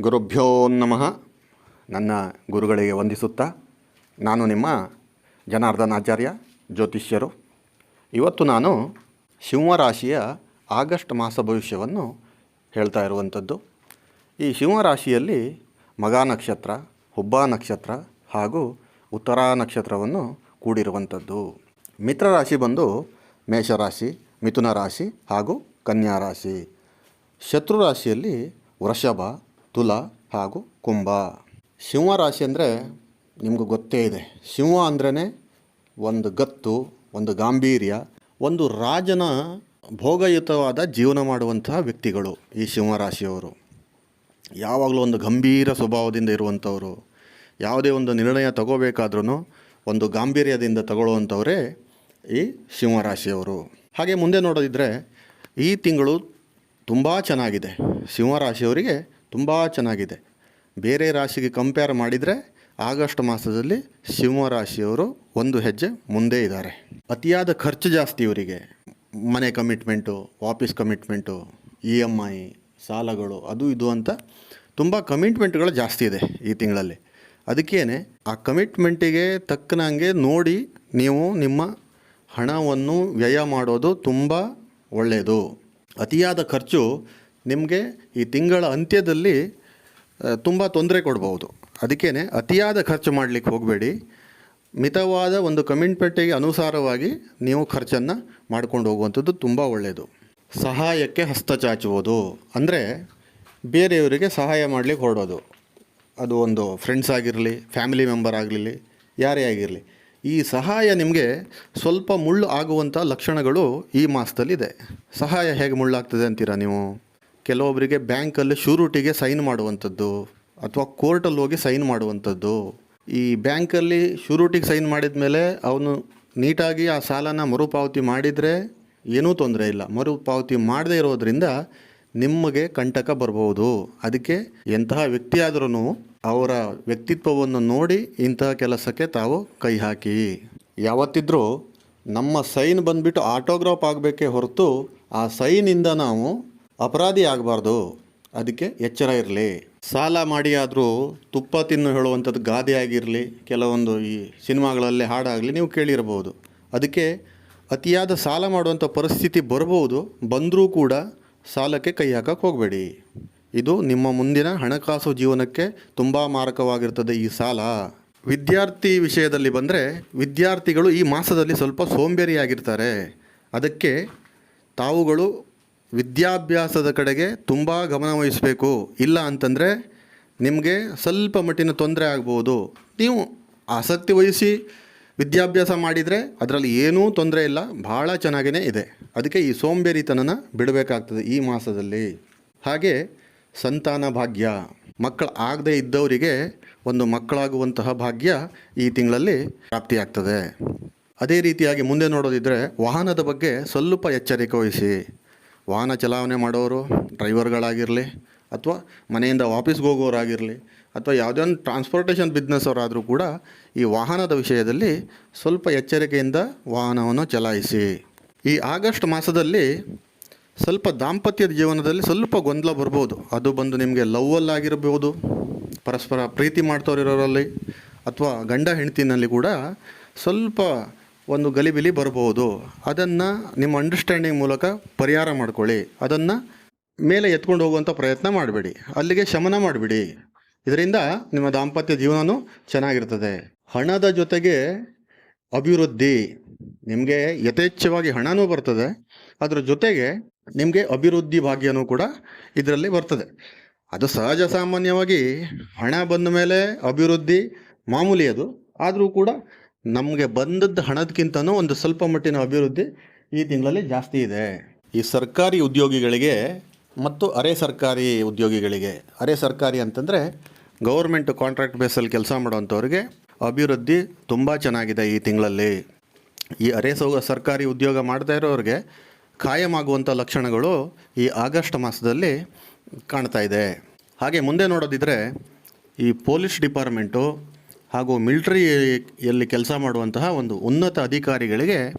ಗುರುಭ್ಯೋ ನಮಃ. ನನ್ನ ಗುರುಗಳಿಗೆ ವಂದಿಸುತ್ತಾ ನಾನು ನಿಮ್ಮ ಜನಾರ್ದನ್ ಆಚಾರ್ಯ ಜ್ಯೋತಿಷ್ಯರು. ಇವತ್ತು ನಾನು ಸಿಂಹರಾಶಿಯ ಆಗಸ್ಟ್ ಮಾಸ ಭವಿಷ್ಯವನ್ನು ಹೇಳ್ತಾ ಇರುವಂಥದ್ದು. ಈ ಸಿಂಹರಾಶಿಯಲ್ಲಿ ಮಗ ನಕ್ಷತ್ರ, ಹುಬ್ಬ ನಕ್ಷತ್ರ ಹಾಗೂ ಉತ್ತರ ನಕ್ಷತ್ರವನ್ನು ಕೂಡಿರುವಂಥದ್ದು. ಮಿತ್ರರಾಶಿ ಬಂದು ಮೇಷರಾಶಿ ಮಿಥುನ ರಾಶಿ ಹಾಗೂ ಕನ್ಯಾ ರಾಶಿ. ಶತ್ರು ರಾಶಿಯಲ್ಲಿ ವೃಷಭ ತುಲ ಹಾಗೂ ಕುಂಭ. ಸಿಂಹ ರಾಶಿ ಅಂದರೆ ನಿಮಗೂ ಗೊತ್ತೇ ಇದೆ. ಸಿಂಹ ಅಂದ್ರೇ ಒಂದು ಗತ್ತು, ಒಂದು ಗಾಂಭೀರ್ಯ, ಒಂದು ರಾಜನ ಭೋಗಯುತವಾದ ಜೀವನ ಮಾಡುವಂತಹ ವ್ಯಕ್ತಿಗಳು ಈ ಸಿಂಹರಾಶಿಯವರು ಯಾವಾಗಲೂ ಒಂದು ಗಂಭೀರ ಸ್ವಭಾವದಿಂದ ಇರುವಂಥವರು, ಯಾವುದೇ ಒಂದು ನಿರ್ಣಯ ತಗೋಬೇಕಾದ್ರೂ ಒಂದು ಗಾಂಭೀರ್ಯದಿಂದ ತಗೊಳ್ಳುವಂಥವರೇ ಈ ಸಿಂಹರಾಶಿಯವರು ಹಾಗೆ ಮುಂದೆ ನೋಡೋದಿದ್ದರೆ ಈ ತಿಂಗಳು ತುಂಬ ಚೆನ್ನಾಗಿದೆ. ಸಿಂಹರಾಶಿಯವರಿಗೆ ತುಂಬ ಚೆನ್ನಾಗಿದೆ. ಬೇರೆ ರಾಶಿಗೆ ಕಂಪೇರ್ ಮಾಡಿದರೆ ಆಗಸ್ಟ್ ಮಾಸದಲ್ಲಿ ಸಿಂಹರಾಶಿಯವರು ಒಂದು ಹೆಜ್ಜೆ ಮುಂದೆ ಇದ್ದಾರೆ. ಅತಿಯಾದ ಖರ್ಚು ಜಾಸ್ತಿ ಇವರಿಗೆ. ಮನೆ ಕಮಿಟ್ಮೆಂಟು ವಾಪೀಸ್ ಕಮಿಟ್ಮೆಂಟು ಇ ಎಂ ಐ ಸಾಲಗಳು ಅದು ಇದು ಅಂತ ತುಂಬ ಕಮಿಟ್ಮೆಂಟ್ಗಳು ಜಾಸ್ತಿ ಇದೆ ಈ ತಿಂಗಳಲ್ಲಿ. ಅದಕ್ಕೇನೆ ಆ ಕಮಿಟ್ಮೆಂಟಿಗೆ ತಕ್ಕನಂಗೆ ನೋಡಿ ನೀವು ನಿಮ್ಮ ಹಣವನ್ನು ವ್ಯಯ ಮಾಡೋದು ತುಂಬ ಒಳ್ಳೆಯದು. ಅತಿಯಾದ ಖರ್ಚು ನಿಮಗೆ ಈ ತಿಂಗಳ ಅಂತ್ಯದಲ್ಲಿ ತುಂಬ ತೊಂದರೆ ಕೊಡ್ಬೋದು ಅದಕ್ಕೇ ಅತಿಯಾದ ಖರ್ಚು ಮಾಡಲಿಕ್ಕೆ ಹೋಗಬೇಡಿ. ಮಿತವಾದ ಒಂದು ಕಮಿಟ್ಮೆಂಟಿಗೆ ಅನುಸಾರವಾಗಿ ನೀವು ಖರ್ಚನ್ನು ಮಾಡ್ಕೊಂಡು ಹೋಗುವಂಥದ್ದು ತುಂಬ ಒಳ್ಳೆಯದು ಸಹಾಯಕ್ಕೆ ಹಸ್ತ ಚಾಚುವುದು. ಅಂದರೆ ಬೇರೆಯವರಿಗೆ ಸಹಾಯ ಮಾಡಲಿಕ್ಕೆ ಹೊರಡೋದು. ಅದು ಒಂದು ಫ್ರೆಂಡ್ಸ್ ಆಗಿರಲಿ ಫ್ಯಾಮಿಲಿ ಮೆಂಬರ್ ಆಗಲಿ ಯಾರೇ ಆಗಿರಲಿ. ಈ ಸಹಾಯ ನಿಮಗೆ ಸ್ವಲ್ಪ ಮುಳ್ಳು ಆಗುವಂಥ ಲಕ್ಷಣಗಳು ಈ ಮಾಸದಲ್ಲಿದೆ. ಸಹಾಯ ಹೇಗೆ ಮುಳ್ಳಾಗ್ತದೆ ಅಂತೀರಾ ನೀವು? ಕೆಲವೊಬ್ಬರಿಗೆ ಬ್ಯಾಂಕಲ್ಲಿ ಶೂರಿಟಿಗೆ ಸೈನ್ ಮಾಡುವಂಥದ್ದು ಅಥವಾ ಕೋರ್ಟಲ್ಲಿ ಹೋಗಿ ಸೈನ್ ಮಾಡುವಂಥದ್ದು. ಈ ಬ್ಯಾಂಕಲ್ಲಿ ಶೂರಿಟಿಗೆ ಸೈನ್ ಮಾಡಿದ ಮೇಲೆ ಅವನು ನೀಟಾಗಿ ಆ ಸಾಲನ ಮರುಪಾವತಿ ಮಾಡಿದರೆ ಏನೂ ತೊಂದರೆ ಇಲ್ಲ. ಮರುಪಾವತಿ ಮಾಡದೇ ಇರೋದರಿಂದ ನಿಮಗೆ ಕಂಟಕ ಬರಬಹುದು ಅದಕ್ಕೆ ಎಂತಹ ವ್ಯಕ್ತಿಯಾದ್ರೂ ಅವರ ವ್ಯಕ್ತಿತ್ವವನ್ನು ನೋಡಿ ಇಂತಹ ಕೆಲಸಕ್ಕೆ ತಾವು ಕೈ ಹಾಕಿ. ಯಾವತ್ತಿದ್ರೂ ನಮ್ಮ ಸೈನ್ ಬಂದುಬಿಟ್ಟು ಆಟೋಗ್ರಾಫ್ ಆಗಬೇಕೇ ಹೊರತು ಆ ಸೈನಿಂದ ನಾವು ಅಪರಾಧಿ ಆಗಬಾರ್ದು. ಅದಕ್ಕೆ ಎಚ್ಚರ ಇರಲಿ. ಸಾಲ ಮಾಡಿ ಆದರೂ ತುಪ್ಪ ತಿನ್ನು ಹೇಳುವಂಥದ್ದು ಗಾದೆ ಆಗಿರಲಿ ಕೆಲವೊಂದು ಈ ಸಿನಿಮಾಗಳಲ್ಲಿ ಹಾಡಾಗಲಿ ನೀವು ಕೇಳಿರಬಹುದು. ಅದಕ್ಕೆ ಅತಿಯಾದ ಸಾಲ ಮಾಡುವಂಥ ಪರಿಸ್ಥಿತಿ ಬರಬಹುದು. ಬಂದರೂ ಕೂಡ ಸಾಲಕ್ಕೆ ಕೈ ಹಾಕಕ್ಕೆ ಹೋಗಬೇಡಿ. ಇದು ನಿಮ್ಮ ಮುಂದಿನ ಹಣಕಾಸು ಜೀವನಕ್ಕೆ ತುಂಬ ಮಾರಕವಾಗಿರ್ತದೆ ಈ ಸಾಲ. ವಿದ್ಯಾರ್ಥಿ ವಿಷಯದಲ್ಲಿ ಬಂದರೆ ವಿದ್ಯಾರ್ಥಿಗಳು ಈ ಮಾಸದಲ್ಲಿ ಸ್ವಲ್ಪ ಸೋಂಬೇರಿಯಾಗಿರ್ತಾರೆ. ಅದಕ್ಕೆ ತಾವುಗಳು ವಿದ್ಯಾಭ್ಯಾಸದ ಕಡೆಗೆ ತುಂಬ ಗಮನ ವಹಿಸಬೇಕು. ಇಲ್ಲ ಅಂತಂದರೆ ನಿಮಗೆ ಸ್ವಲ್ಪ ಮಟ್ಟಿನ ತೊಂದರೆ ಆಗ್ಬೋದು. ನೀವು ಆಸಕ್ತಿ ವಹಿಸಿ ವಿದ್ಯಾಭ್ಯಾಸ ಮಾಡಿದರೆ ಅದರಲ್ಲಿ ಏನೂ ತೊಂದರೆ ಇಲ್ಲ. ಭಾಳ ಚೆನ್ನಾಗೇ ಇದೆ. ಅದಕ್ಕೆ ಈ ಸೋಂಬೇರಿತನನ ಬಿಡಬೇಕಾಗ್ತದೆ ಈ ಮಾಸದಲ್ಲಿ. ಹಾಗೆ ಸಂತಾನ ಭಾಗ್ಯ. ಮಕ್ಕಳು ಆಗದೇ ಇದ್ದವರಿಗೆ ಒಂದು ಮಕ್ಕಳಾಗುವಂತಹ ಭಾಗ್ಯ ಈ ತಿಂಗಳಲ್ಲಿ ಪ್ರಾಪ್ತಿಯಾಗ್ತದೆ. ಅದೇ ರೀತಿಯಾಗಿ ಮುಂದೆ ನೋಡೋದಿದ್ದರೆ ವಾಹನದ ಬಗ್ಗೆ ಸ್ವಲ್ಪ ಎಚ್ಚರಿಕೆ ವಹಿಸಿ. ವಾಹನ ಚಲಾವಣೆ ಮಾಡೋರು, ಡ್ರೈವರ್ಗಳಾಗಿರಲಿ ಅಥವಾ ಮನೆಯಿಂದ ವಾಪಸ್ಗೆ ಹೋಗೋರಾಗಿರಲಿ ಅಥವಾ ಯಾವುದೇ ಒಂದು ಟ್ರಾನ್ಸ್ಪೋರ್ಟೇಷನ್ ಬಿಸ್ನೆಸ್ ಅವರಾದರೂ ಕೂಡ ಈ ವಾಹನದ ವಿಷಯದಲ್ಲಿ ಸ್ವಲ್ಪ ಎಚ್ಚರಿಕೆಯಿಂದ ವಾಹನವನ್ನು ಚಲಾಯಿಸಿ. ಈ ಆಗಸ್ಟ್ ಮಾಸದಲ್ಲಿ ಸ್ವಲ್ಪ ದಾಂಪತ್ಯದ ಜೀವನದಲ್ಲಿ ಸ್ವಲ್ಪ ಗೊಂದಲ ಬರ್ಬೋದು. ಅದು ಬಂದು ನಿಮಗೆ ಲವ್ವಲ್ಲಾಗಿರ್ಬೋದು ಪರಸ್ಪರ ಪ್ರೀತಿ ಮಾಡ್ತವ್ರಿರೋರಲ್ಲಿ ಅಥವಾ ಗಂಡ ಹೆಂಡತಿನಲ್ಲಿ ಕೂಡ ಸ್ವಲ್ಪ ಒಂದು ಗಲಿಬಿಲಿ ಬರಬಹುದು. ಅದನ್ನು ನಿಮ್ಮ ಅಂಡರ್ಸ್ಟ್ಯಾಂಡಿಂಗ್ ಮೂಲಕ ಪರಿಹಾರ ಮಾಡ್ಕೊಳ್ಳಿ. ಅದನ್ನು ಮೇಲೆ ಎತ್ಕೊಂಡು ಹೋಗುವಂಥ ಪ್ರಯತ್ನ ಮಾಡಬೇಡಿ. ಅಲ್ಲಿಗೆ ಶಮನ ಮಾಡಿಬಿಡಿ. ಇದರಿಂದ ನಿಮ್ಮ ದಾಂಪತ್ಯ ಜೀವನವೂ ಚೆನ್ನಾಗಿರ್ತದೆ. ಹಣದ ಜೊತೆಗೆ ಅಭಿವೃದ್ಧಿ. ನಿಮಗೆ ಯಥೇಚ್ಛವಾಗಿ ಹಣನೂ ಬರ್ತದೆ. ಅದರ ಜೊತೆಗೆ ನಿಮಗೆ ಅಭಿವೃದ್ಧಿ ಭಾಗ್ಯನೂ ಕೂಡ ಇದರಲ್ಲಿ ಬರ್ತದೆ. ಅದು ಸಹಜ ಸಾಮಾನ್ಯವಾಗಿ ಹಣ ಬಂದ ಮೇಲೆ ಅಭಿವೃದ್ಧಿ ಮಾಮೂಲಿ ಅದು. ಆದರೂ ಕೂಡ ನಮಗೆ ಬಂದದ್ದು ಹಣದಕ್ಕಿಂತನೂ ಒಂದು ಸ್ವಲ್ಪ ಮಟ್ಟಿನ ಅಭಿವೃದ್ಧಿ ಈ ತಿಂಗಳಲ್ಲಿ ಜಾಸ್ತಿ ಇದೆ. ಈ ಸರ್ಕಾರಿ ಉದ್ಯೋಗಿಗಳಿಗೆ ಮತ್ತು ಅರೆ ಸರ್ಕಾರಿ ಉದ್ಯೋಗಿಗಳಿಗೆ, ಅರೆ ಸರ್ಕಾರಿ ಅಂತಂದರೆ ಗೌರ್ಮೆಂಟ್ ಕಾಂಟ್ರಾಕ್ಟ್ ಬೇಸಲ್ಲಿ ಕೆಲಸ ಮಾಡುವಂಥವ್ರಿಗೆ ಅಭಿವೃದ್ಧಿ ತುಂಬ ಚೆನ್ನಾಗಿದೆ ಈ ತಿಂಗಳಲ್ಲಿ. ಈ ಅರೆ ಸೌ, ಸರ್ಕಾರಿ ಉದ್ಯೋಗ ಮಾಡ್ತಾ ಇರೋರಿಗೆ ಖಾಯಮಾಗುವಂಥ ಲಕ್ಷಣಗಳು ಈ ಆಗಸ್ಟ್ ಮಾಸದಲ್ಲಿ ಕಾಣ್ತಾ ಇದೆ. ಹಾಗೆ ಮುಂದೆ ನೋಡೋದಿದ್ದರೆ ಈ ಪೊಲೀಸ್ ಡಿಪಾರ್ಟ್ಮೆಂಟು ಹಾಗೂ ಮಿಲ್ಟ್ರಿಯಲ್ಲಿ ಕೆಲಸ ಮಾಡುವಂತಹ ಒಂದು ಉನ್ನತ ಅಧಿಕಾರಿಗಳಿಗೆ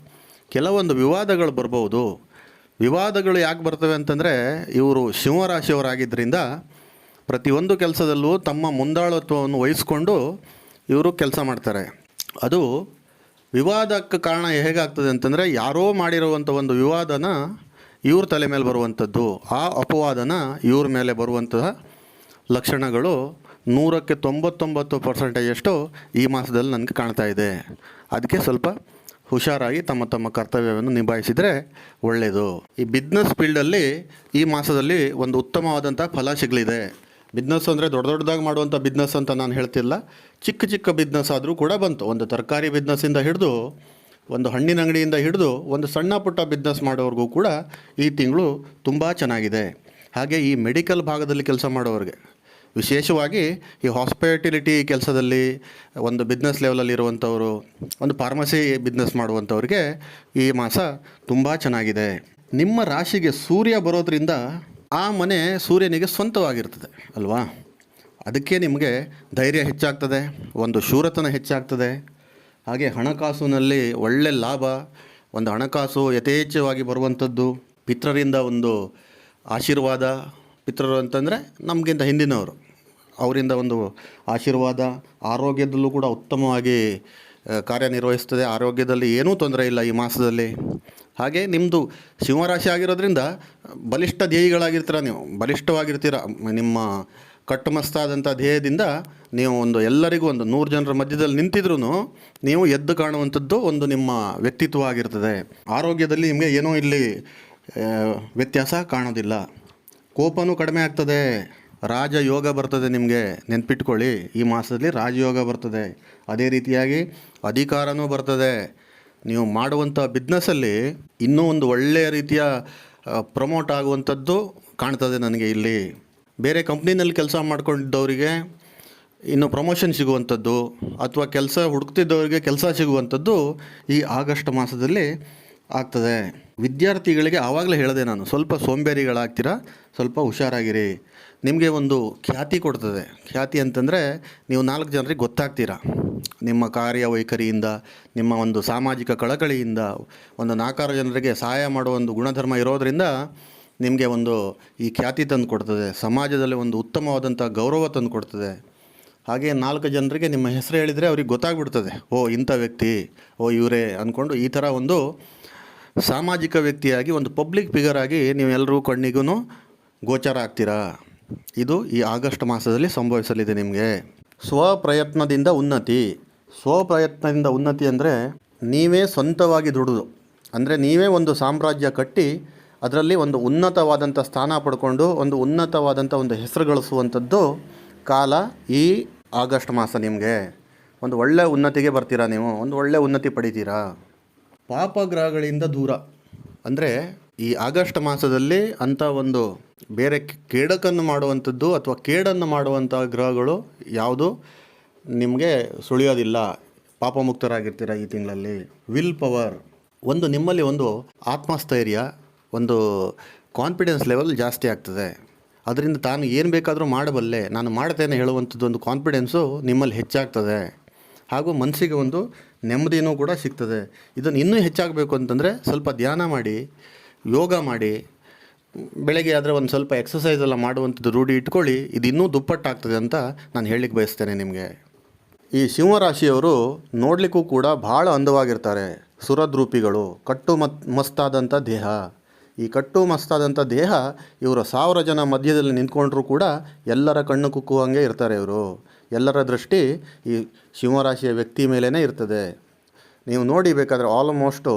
ಕೆಲವೊಂದು ವಿವಾದಗಳು ಬರ್ಬೋದು. ವಿವಾದಗಳು ಯಾಕೆ ಬರ್ತವೆ ಅಂತಂದರೆ, ಇವರು ಸಿಂಹರಾಶಿಯವರಾಗಿದ್ದರಿಂದ ಪ್ರತಿಯೊಂದು ಕೆಲಸದಲ್ಲೂ ತಮ್ಮ ಮುಂದಾಳತ್ವವನ್ನು ವಹಿಸಿಕೊಂಡು ಇವರು ಕೆಲಸ ಮಾಡ್ತಾರೆ. ಅದು ವಿವಾದಕ್ಕೆ ಕಾರಣ ಹೇಗಾಗ್ತದೆ ಅಂತಂದರೆ, ಯಾರೋ ಮಾಡಿರುವಂಥ ಒಂದು ವಿವಾದನ ಇವ್ರ ತಲೆ ಮೇಲೆ ಬರುವಂಥದ್ದು ಆ ಅಪವಾದನ ಇವ್ರ ಮೇಲೆ ಬರುವಂತಹ ಲಕ್ಷಣಗಳು ನೂರಕ್ಕೆ ತೊಂಬತ್ತೊಂಬತ್ತು ಪರ್ಸೆಂಟೇಜಷ್ಟು ಈ ಮಾಸದಲ್ಲಿ ನನಗೆ ಕಾಣ್ತಾ ಇದೆ. ಅದಕ್ಕೆ ಸ್ವಲ್ಪ ಹುಷಾರಾಗಿ ತಮ್ಮ ತಮ್ಮ ಕರ್ತವ್ಯವನ್ನು ನಿಭಾಯಿಸಿದರೆ ಒಳ್ಳೆಯದು ಈ ಬಿಸ್ನೆಸ್ ಫೀಲ್ಡಲ್ಲಿ ಈ ಮಾಸದಲ್ಲಿ ಒಂದು ಉತ್ತಮವಾದಂಥ ಫಲ ಸಿಗಲಿದೆ. ಬಿಸ್ನೆಸ್ ಅಂದರೆ ದೊಡ್ಡ ದೊಡ್ಡದಾಗಿ ಮಾಡುವಂಥ ಬಿಸ್ನೆಸ್ ಅಂತ ನಾನು ಹೇಳ್ತಿಲ್ಲ. ಚಿಕ್ಕ ಚಿಕ್ಕ ಬಿಸ್ನೆಸ್ ಆದರೂ ಕೂಡ ಬಂತು. ಒಂದು ತರಕಾರಿ ಬಿಸ್ನೆಸ್ಸಿಂದ ಹಿಡಿದು, ಒಂದು ಹಣ್ಣಿನ ಅಂಗಡಿಯಿಂದ ಹಿಡಿದು, ಒಂದು ಸಣ್ಣ ಪುಟ್ಟ ಬಿಸ್ನೆಸ್ ಮಾಡೋವ್ರಿಗೂ ಕೂಡ ಈ ತಿಂಗಳು ತುಂಬ ಚೆನ್ನಾಗಿದೆ. ಹಾಗೆ ಈ ಮೆಡಿಕಲ್ ಭಾಗದಲ್ಲಿ ಕೆಲಸ ಮಾಡೋರಿಗೆ ವಿಶೇಷವಾಗಿ ಈ ಹಾಸ್ಪಿಟಾಲಿಟಿ ಕೆಲಸದಲ್ಲಿ ಒಂದು ಬಿಸ್ನೆಸ್ ಲೆವೆಲಲ್ಲಿ ಇರುವಂಥವರು, ಒಂದು ಫಾರ್ಮಸಿ ಬಿಸ್ನೆಸ್ ಮಾಡುವಂಥವ್ರಿಗೆ ಈ ಮಾಸ ತುಂಬ ಚೆನ್ನಾಗಿದೆ. ನಿಮ್ಮ ರಾಶಿಗೆ ಸೂರ್ಯ ಬರೋದ್ರಿಂದ ಆ ಮನೆ ಸೂರ್ಯನಿಗೆ ಸ್ವಂತವಾಗಿರ್ತದೆ, ಅಲ್ವಾ? ಅದಕ್ಕೆ ನಿಮಗೆ ಧೈರ್ಯ ಹೆಚ್ಚಾಗ್ತದೆ, ಒಂದು ಶೂರತನ ಹೆಚ್ಚಾಗ್ತದೆ. ಹಾಗೆ ಹಣಕಾಸಿನಲ್ಲಿ ಒಳ್ಳೆ ಲಾಭ, ಒಂದು ಹಣಕಾಸು ಯಥೇಚ್ಛವಾಗಿ ಬರುವಂಥದ್ದು ಪಿತ್ರರಿಂದ ಒಂದು ಆಶೀರ್ವಾದ ಪಿತೃರು ಅಂತಂದರೆ ನಮಗಿಂತ ಹಿಂದಿನವರು. ಅವರಿಂದ ಒಂದು ಆಶೀರ್ವಾದ, ಆರೋಗ್ಯದಲ್ಲೂ ಕೂಡ ಉತ್ತಮವಾಗಿ ಕಾರ್ಯನಿರ್ವಹಿಸ್ತದೆ ಆರೋಗ್ಯದಲ್ಲಿ ಏನೂ ತೊಂದರೆ ಇಲ್ಲ ಈ ಮಾಸದಲ್ಲಿ. ಹಾಗೆ ನಿಮ್ಮದು ಸಿಂಹರಾಶಿ ಆಗಿರೋದ್ರಿಂದ ಬಲಿಷ್ಠ ಧ್ಯೇಯಗಳಾಗಿರ್ತೀರ ನೀವು? ಬಲಿಷ್ಠವಾಗಿರ್ತೀರ? ನಿಮ್ಮ ಕಟ್ಟುಮಸ್ತಾದಂಥ ಧ್ಯೇಯದಿಂದ ನೀವು ಒಂದು ಎಲ್ಲರಿಗೂ ಒಂದು ನೂರು ಜನರ ಮಧ್ಯದಲ್ಲಿ ನಿಂತಿದ್ರೂ ನೀವು ಎದ್ದು ಕಾಣುವಂಥದ್ದು ಒಂದು ನಿಮ್ಮ ವ್ಯಕ್ತಿತ್ವ ಆಗಿರ್ತದೆ. ಆರೋಗ್ಯದಲ್ಲಿ ನಿಮಗೆ ಏನೂ ಇಲ್ಲಿ ವ್ಯತ್ಯಾಸ ಕಾಣೋದಿಲ್ಲ. ಕೋಪನೂ ಕಡಿಮೆ ಆಗ್ತದೆ. ರಾಜಯೋಗ ಬರ್ತದೆ ನಿಮಗೆ. ನೆನ್ಪಿಟ್ಕೊಳ್ಳಿ. ಈ ಮಾಸದಲ್ಲಿ ರಾಜಯೋಗ ಬರ್ತದೆ. ಅದೇ ರೀತಿಯಾಗಿ ಅಧಿಕಾರನೂ ಬರ್ತದೆ. ನೀವು ಮಾಡುವಂಥ ಬಿಸ್ನೆಸ್ಸಲ್ಲಿ ಇನ್ನೂ ಒಂದು ಒಳ್ಳೆಯ ರೀತಿಯ ಪ್ರಮೋಟ್ ಆಗುವಂಥದ್ದು ಕಾಣ್ತದೆ ನನಗೆ ಇಲ್ಲಿ. ಬೇರೆ ಕಂಪ್ನಿನಲ್ಲಿ ಕೆಲಸ ಮಾಡ್ಕೊಂಡಿದ್ದವರಿಗೆ ಇನ್ನು ಪ್ರಮೋಷನ್ ಸಿಗುವಂಥದ್ದು, ಅಥವಾ ಕೆಲಸ ಹುಡುಕ್ತಿದ್ದವರಿಗೆ ಕೆಲಸ ಸಿಗುವಂಥದ್ದು ಈ ಆಗಸ್ಟ್ ಮಾಸದಲ್ಲಿ ಆಗ್ತದೆ. ವಿದ್ಯಾರ್ಥಿಗಳಿಗೆ ಆವಾಗಲೇ ಹೇಳಿದೆ ನಾನು, ಸ್ವಲ್ಪ ಸೋಂಬೇರಿಗಳಾಗ್ತೀರಾ? ಸ್ವಲ್ಪ ಹುಷಾರಾಗಿರಿ. ನಿಮಗೆ ಒಂದು ಖ್ಯಾತಿ ಕೊಡ್ತದೆ. ಖ್ಯಾತಿ ಅಂತಂದರೆ ನೀವು ನಾಲ್ಕು ಜನರಿಗೆ ಗೊತ್ತಾಗ್ತೀರಾ. ನಿಮ್ಮ ಕಾರ್ಯವೈಖರಿಯಿಂದ, ನಿಮ್ಮ ಒಂದು ಸಾಮಾಜಿಕ ಕಳಕಳಿಯಿಂದ, ಒಂದು ನಾಲ್ಕಾರು ಜನರಿಗೆ ಸಹಾಯ ಮಾಡುವ ಒಂದು ಗುಣಧರ್ಮ ಇರೋದರಿಂದ ನಿಮಗೆ ಒಂದು ಈ ಖ್ಯಾತಿ ತಂದು ಕೊಡ್ತದೆ. ಸಮಾಜದಲ್ಲಿ ಒಂದು ಉತ್ತಮವಾದಂಥ ಗೌರವ ತಂದು ಕೊಡ್ತದೆ. ಹಾಗೆ ನಾಲ್ಕು ಜನರಿಗೆ ನಿಮ್ಮ ಹೆಸರು ಹೇಳಿದರೆ ಅವ್ರಿಗೆ ಗೊತ್ತಾಗ್ಬಿಡ್ತದೆ. ಓ, ಇಂಥ ವ್ಯಕ್ತಿ, ಓ, ಇವರೇ ಅಂದ್ಕೊಂಡು ಈ ಥರ ಒಂದು ಸಾಮಾಜಿಕ ವ್ಯಕ್ತಿಯಾಗಿ ಒಂದು ಪಬ್ಲಿಕ್ ಫಿಗರ್ ಆಗಿ ನೀವೆಲ್ಲರೂ ಕಣ್ಣಿಗೂ ಗೋಚರ ಆಗ್ತೀರಾ? ಇದು ಈ ಆಗಸ್ಟ್ ಮಾಸದಲ್ಲಿ ಸಂಭವಿಸಲಿದೆ ನಿಮಗೆ. ಸ್ವಪ್ರಯತ್ನದಿಂದ ಉನ್ನತಿ. ಸ್ವಪ್ರಯತ್ನದಿಂದ ಉನ್ನತಿ ಅಂದರೆ ನೀವೇ ಸ್ವಂತವಾಗಿ ದುಡಿದು, ಅಂದರೆ ನೀವೇ ಒಂದು ಸಾಮ್ರಾಜ್ಯ ಕಟ್ಟಿ ಅದರಲ್ಲಿ ಒಂದು ಉನ್ನತವಾದಂಥ ಸ್ಥಾನ ಪಡ್ಕೊಂಡು ಒಂದು ಉನ್ನತವಾದಂಥ ಒಂದು ಹೆಸರು ಗಳಿಸುವಂಥದ್ದು ಕಾಲ ಈ ಆಗಸ್ಟ್ ಮಾಸ ನಿಮಗೆ. ಒಂದು ಒಳ್ಳೆಯ ಉನ್ನತಿಗೆ ಬರ್ತೀರಾ ನೀವು? ಒಂದು ಒಳ್ಳೆಯ ಉನ್ನತಿ ಪಡಿತೀರಾ? ಪಾಪಗ್ರಹಗಳಿಂದ ದೂರ. ಅಂದರೆ ಈ ಆಗಸ್ಟ್ ಮಾಸದಲ್ಲಿ ಅಂಥ ಒಂದು ಬೇರೆ ಕೇಡಕನ್ನು ಮಾಡುವಂಥದ್ದು ಅಥವಾ ಕೇಡನ್ನು ಮಾಡುವಂಥ ಗ್ರಹಗಳು ಯಾವುದು? ನಿಮಗೆ ಸುಳಿಯೋದಿಲ್ಲ. ಪಾಪಮುಕ್ತರಾಗಿರ್ತೀರ ಈ ತಿಂಗಳಲ್ಲಿ? ವಿಲ್ ಪವರ್ ಒಂದು ನಿಮ್ಮಲ್ಲಿ ಒಂದು ಆತ್ಮಸ್ಥೈರ್ಯ, ಒಂದು ಕಾನ್ಫಿಡೆನ್ಸ್ ಲೆವೆಲ್ ಜಾಸ್ತಿ ಆಗ್ತದೆ. ಅದರಿಂದ ತಾನು ಏನು ಬೇಕಾದರೂ ಮಾಡಬಲ್ಲೆ. ನಾನು ಮಾಡ್ತೇನೆ ಹೇಳುವಂಥದ್ದು ಒಂದು ಕಾನ್ಫಿಡೆನ್ಸು ನಿಮ್ಮಲ್ಲಿ ಹೆಚ್ಚಾಗ್ತದೆ. ಹಾಗೂ ಮನಸ್ಸಿಗೆ ಒಂದು ನೆಮ್ಮದಿನೂ ಕೂಡ ಸಿಗ್ತದೆ. ಇದನ್ನು ಇನ್ನೂ ಹೆಚ್ಚಾಗಬೇಕು ಅಂತಂದರೆ ಸ್ವಲ್ಪ ಧ್ಯಾನ ಮಾಡಿ, ಯೋಗ ಮಾಡಿ, ಬೆಳಗ್ಗೆ ಆದರೆ ಒಂದು ಸ್ವಲ್ಪ ಎಕ್ಸಸೈಸ್ ಎಲ್ಲ ಮಾಡುವಂಥದ್ದು ರೂಢಿ ಇಟ್ಕೊಳ್ಳಿ. ಇದು ಇನ್ನೂ ದುಪ್ಪಟ್ಟಾಗ್ತದೆ ಅಂತ ನಾನು ಹೇಳಲಿಕ್ಕೆ ಬಯಸ್ತೇನೆ ನಿಮಗೆ. ಈ ಸಿಂಹರಾಶಿಯವರು ನೋಡಲಿಕ್ಕೂ ಕೂಡ ಭಾಳ ಅಂದವಾಗಿರ್ತಾರೆ. ಸುರದ್ರೂಪಿಗಳು, ಕಟ್ಟು ಮತ್ ಮಸ್ತಾದಂಥ ದೇಹ. ಈ ಕಟ್ಟು ಮಸ್ತಾದಂಥ ದೇಹ ಇವರು ಸಾವಿರ ಜನ ಮಧ್ಯದಲ್ಲಿ ನಿಂತ್ಕೊಂಡ್ರೂ ಕೂಡ ಎಲ್ಲರ ಕಣ್ಣು ಕುಕ್ಕುವಂಗೆ ಇರ್ತಾರೆ ಇವರು. ಎಲ್ಲರ ದೃಷ್ಟಿ ಈ ಸಿಂಹರಾಶಿಯ ವ್ಯಕ್ತಿ ಮೇಲೇ ಇರ್ತದೆ. ನೀವು ನೋಡಿ ಬೇಕಾದರೆ ಆಲ್ಮೋಸ್ಟು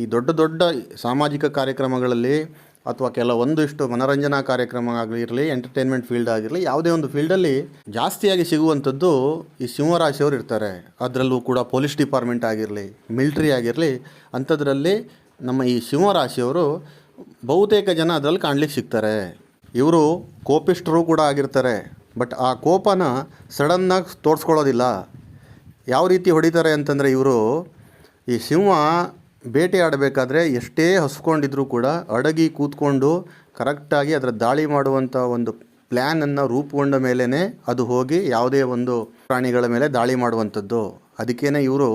ಈ ದೊಡ್ಡ ದೊಡ್ಡ ಸಾಮಾಜಿಕ ಕಾರ್ಯಕ್ರಮಗಳಲ್ಲಿ ಅಥವಾ ಕೆಲವೊಂದಿಷ್ಟು ಮನೋರಂಜನಾ ಕಾರ್ಯಕ್ರಮ ಆಗಿರಲಿ ಎಂಟರ್ಟೈನ್ಮೆಂಟ್ ಫೀಲ್ಡ್ ಆಗಿರಲಿ, ಯಾವುದೇ ಒಂದು ಫೀಲ್ಡಲ್ಲಿ ಜಾಸ್ತಿಯಾಗಿ ಸಿಗುವಂಥದ್ದು ಈ ಸಿಂಹರಾಶಿಯವರು ಇರ್ತಾರೆ. ಅದರಲ್ಲೂ ಕೂಡ ಪೊಲೀಸ್ ಡಿಪಾರ್ಟ್ಮೆಂಟ್ ಆಗಿರಲಿ ಮಿಲ್ಟ್ರಿ ಆಗಿರಲಿ, ಅಂಥದ್ರಲ್ಲಿ ನಮ್ಮ ಈ ಸಿಂಹರಾಶಿಯವರು ಬಹುತೇಕ ಜನ ಅದರಲ್ಲಿ ಕಾಣ್ಲಿಕ್ಕೆ ಸಿಗ್ತಾರೆ. ಇವರು ಕೋಪಿಷ್ಠರು ಕೂಡ ಆಗಿರ್ತಾರೆ. ಬಟ್ ಆ ಕೋಪನ ಸಡನ್ನಾಗಿ ತೋರಿಸ್ಕೊಳ್ಳೋದಿಲ್ಲ. ಯಾವ ರೀತಿ ಹೊಡಿತಾರೆ ಅಂತಂದರೆ ಇವರು, ಈ ಸಿಂಹ ಬೇಟೆ ಆಡಬೇಕಾದ್ರೆ ಎಷ್ಟೇ ಹಸ್ಕೊಂಡಿದ್ರೂ ಕೂಡ ಅಡಗಿ ಕೂತ್ಕೊಂಡು ಕರೆಕ್ಟಾಗಿ ಅದರ ದಾಳಿ ಮಾಡುವಂಥ ಒಂದು ಪ್ಲ್ಯಾನನ್ನು ರೂಪುಗೊಂಡ ಮೇಲೇ ಅದು ಹೋಗಿ ಯಾವುದೇ ಒಂದು ಪ್ರಾಣಿಗಳ ಮೇಲೆ ದಾಳಿ ಮಾಡುವಂಥದ್ದು. ಅದಕ್ಕೇನೆ ಇವರು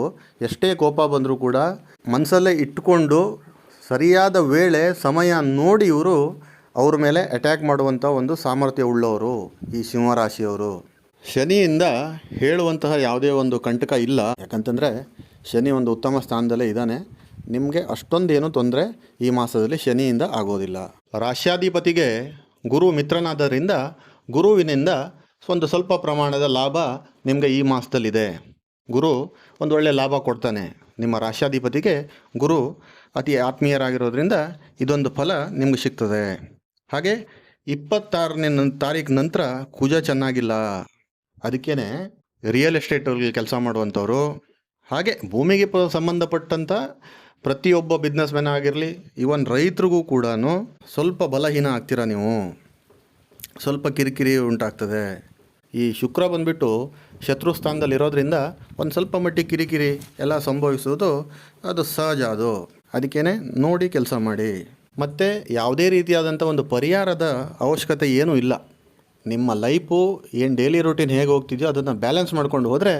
ಎಷ್ಟೇ ಕೋಪ ಬಂದರೂ ಕೂಡ ಮನಸ್ಸಲ್ಲೇ ಇಟ್ಟುಕೊಂಡು ಸರಿಯಾದ ವೇಳೆ ಸಮಯ ನೋಡಿ ಇವರು ಅವ್ರ ಮೇಲೆ ಅಟ್ಯಾಕ್ ಮಾಡುವಂಥ ಒಂದು ಸಾಮರ್ಥ್ಯ ಉಳ್ಳವರು ಈ ಸಿಂಹರಾಶಿಯವರು. ಶನಿಯಿಂದ ಹೇಳುವಂತಹ ಯಾವುದೇ ಒಂದು ಕಂಟಕ ಇಲ್ಲ. ಯಾಕಂತಂದರೆ ಶನಿ ಒಂದು ಉತ್ತಮ ಸ್ಥಾನದಲ್ಲೇ ಇದ್ದಾನೆ. ನಿಮಗೆ ಅಷ್ಟೊಂದೇನು ತೊಂದರೆ ಈ ಮಾಸದಲ್ಲಿ ಶನಿಯಿಂದ ಆಗೋದಿಲ್ಲ. ರಾಶ್ಯಾಧಿಪತಿಗೆ ಗುರು ಮಿತ್ರನಾದ್ದರಿಂದ ಗುರುವಿನಿಂದ ಒಂದು ಸ್ವಲ್ಪ ಪ್ರಮಾಣದ ಲಾಭ ನಿಮಗೆ ಈ ಮಾಸದಲ್ಲಿದೆ. ಗುರು ಒಂದು ಒಳ್ಳೆಯ ಲಾಭ ಕೊಡ್ತಾನೆ. ನಿಮ್ಮ ರಾಶ್ಯಾಧಿಪತಿಗೆ ಗುರು ಅತಿ ಆತ್ಮೀಯರಾಗಿರೋದ್ರಿಂದ ಇದೊಂದು ಫಲ ನಿಮ್ಗೆ ಸಿಗ್ತದೆ. ಹಾಗೆ ಇಪ್ಪತ್ತಾರನೇ ತಾರೀಕು ನಂತರ ಕುಜ ಚೆನ್ನಾಗಿಲ್ಲ. ಅದಕ್ಕೇ ರಿಯಲ್ ಎಸ್ಟೇಟಲ್ಲಿ ಕೆಲಸ ಮಾಡುವಂಥವ್ರು, ಹಾಗೆ ಭೂಮಿಗೆ ಸಂಬಂಧಪಟ್ಟಂಥ ಪ್ರತಿಯೊಬ್ಬ ಬಿಸ್ನೆಸ್ ಮ್ಯಾನ್ ಆಗಿರಲಿ ಇವನ್ ರೈತರಿಗೂ ಕೂಡ ಸ್ವಲ್ಪ ಬಲಹೀನ ಆಗ್ತೀರಾ ನೀವು? ಸ್ವಲ್ಪ ಕಿರಿಕಿರಿ ಉಂಟಾಗ್ತದೆ. ಈ ಶುಕ್ರ ಬಂದುಬಿಟ್ಟು ಶತ್ರು ಸ್ಥಾನದಲ್ಲಿ ಇರೋದ್ರಿಂದ ಒಂದು ಸ್ವಲ್ಪ ಮಟ್ಟಿಗೆ ಕಿರಿಕಿರಿ ಎಲ್ಲ ಸಂಭವಿಸೋದು ಅದು ಸಹಜ ಅದು. ಅದಕ್ಕೇ ನೋಡಿ ಕೆಲಸ ಮಾಡಿ. ಮತ್ತು ಯಾವುದೇ ರೀತಿಯಾದಂಥ ಒಂದು ಪರಿಹಾರದ ಅವಶ್ಯಕತೆ ಏನೂ ಇಲ್ಲ. ನಿಮ್ಮ ಲೈಫು ಏನು ಡೈಲಿ ರೂಟೀನ್ ಹೇಗೆ ಹೋಗ್ತಿದೆಯೋ ಅದನ್ನು ಬ್ಯಾಲೆನ್ಸ್ ಮಾಡ್ಕೊಂಡು ಹೋದರೆ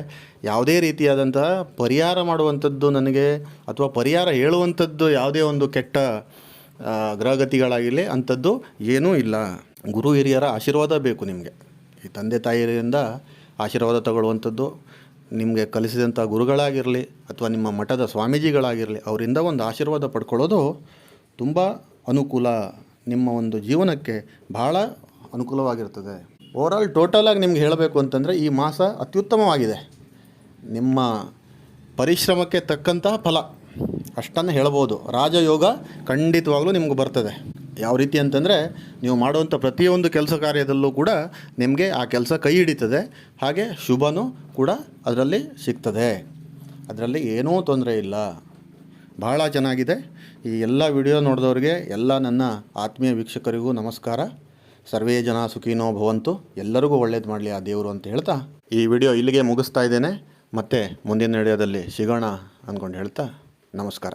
ಯಾವುದೇ ರೀತಿಯಾದಂಥ ಪರಿಹಾರ ಮಾಡುವಂಥದ್ದು ನನಗೆ ಅಥವಾ ಪರಿಹಾರ ಹೇಳುವಂಥದ್ದು ಯಾವುದೇ ಒಂದು ಕೆಟ್ಟ ಗ್ರಹಗತಿಗಳಾಗಿರಲಿ ಅಂಥದ್ದು ಏನೂ ಇಲ್ಲ. ಗುರು ಹಿರಿಯರ ಆಶೀರ್ವಾದ ಬೇಕು ನಿಮಗೆ. ಈ ತಂದೆ ತಾಯಿಯರಿಂದ ಆಶೀರ್ವಾದ ತಗೊಳ್ಳುವಂಥದ್ದು, ನಿಮಗೆ ಕಲಿಸಿದಂಥ ಗುರುಗಳಾಗಿರಲಿ ಅಥವಾ ನಿಮ್ಮ ಮಠದ ಸ್ವಾಮೀಜಿಗಳಾಗಿರಲಿ ಅವರಿಂದ ಒಂದು ಆಶೀರ್ವಾದ ಪಡ್ಕೊಳ್ಳೋದು ತುಂಬ ಅನುಕೂಲ ನಿಮ್ಮ ಒಂದು ಜೀವನಕ್ಕೆ ಭಾಳ ಅನುಕೂಲವಾಗಿರ್ತದೆ ಓವರಾಲ್ ಟೋಟಲಾಗಿ ನಿಮ್ಗೆ ಹೇಳಬೇಕು ಅಂತಂದರೆ ಈ ಮಾಸ ಅತ್ಯುತ್ತಮವಾಗಿದೆ. ನಿಮ್ಮ ಪರಿಶ್ರಮಕ್ಕೆ ತಕ್ಕಂತಹ ಫಲ. ಅಷ್ಟನ್ನು ಹೇಳ್ಬೋದು. ರಾಜಯೋಗ ಖಂಡಿತವಾಗಲೂ ನಿಮ್ಗೆ ಬರ್ತದೆ. ಯಾವ ರೀತಿ ಅಂತಂದರೆ ನೀವು ಮಾಡುವಂಥ ಪ್ರತಿಯೊಂದು ಕೆಲಸ ಕಾರ್ಯದಲ್ಲೂ ಕೂಡ ನಿಮಗೆ ಆ ಕೆಲಸ ಕೈ ಹಿಡಿತದೆ. ಹಾಗೆ ಶುಭನೂ ಕೂಡ ಅದರಲ್ಲಿ ಸಿಗ್ತದೆ. ಅದರಲ್ಲಿ ಏನೂ ತೊಂದರೆ ಇಲ್ಲ. ಬಹಳ ಚೆನ್ನಾಗಿದೆ. ಈ ಎಲ್ಲ ವಿಡಿಯೋ ನೋಡಿದವ್ರಿಗೆ ಎಲ್ಲ ನನ್ನ ಆತ್ಮೀಯ ವೀಕ್ಷಕರಿಗೂ ನಮಸ್ಕಾರ. ಸರ್ವೇ ಜನ ಸುಖಿನೋ ಭವಂತು. ಎಲ್ಲರಿಗೂ ಒಳ್ಳೇದು ಮಾಡಲಿ ಆ ದೇವರು ಅಂತ ಹೇಳ್ತಾ ಈ ವಿಡಿಯೋ ಇಲ್ಲಿಗೆ ಮುಗಿಸ್ತಾ ಇದ್ದೇನೆ. ಮತ್ತೆ ಮುಂದಿನ ವಿಡಿಯೋದಲ್ಲಿ ಸಿಗೋಣ ಅಂದ್ಕೊಂಡು ಹೇಳ್ತಾ ನಮಸ್ಕಾರ.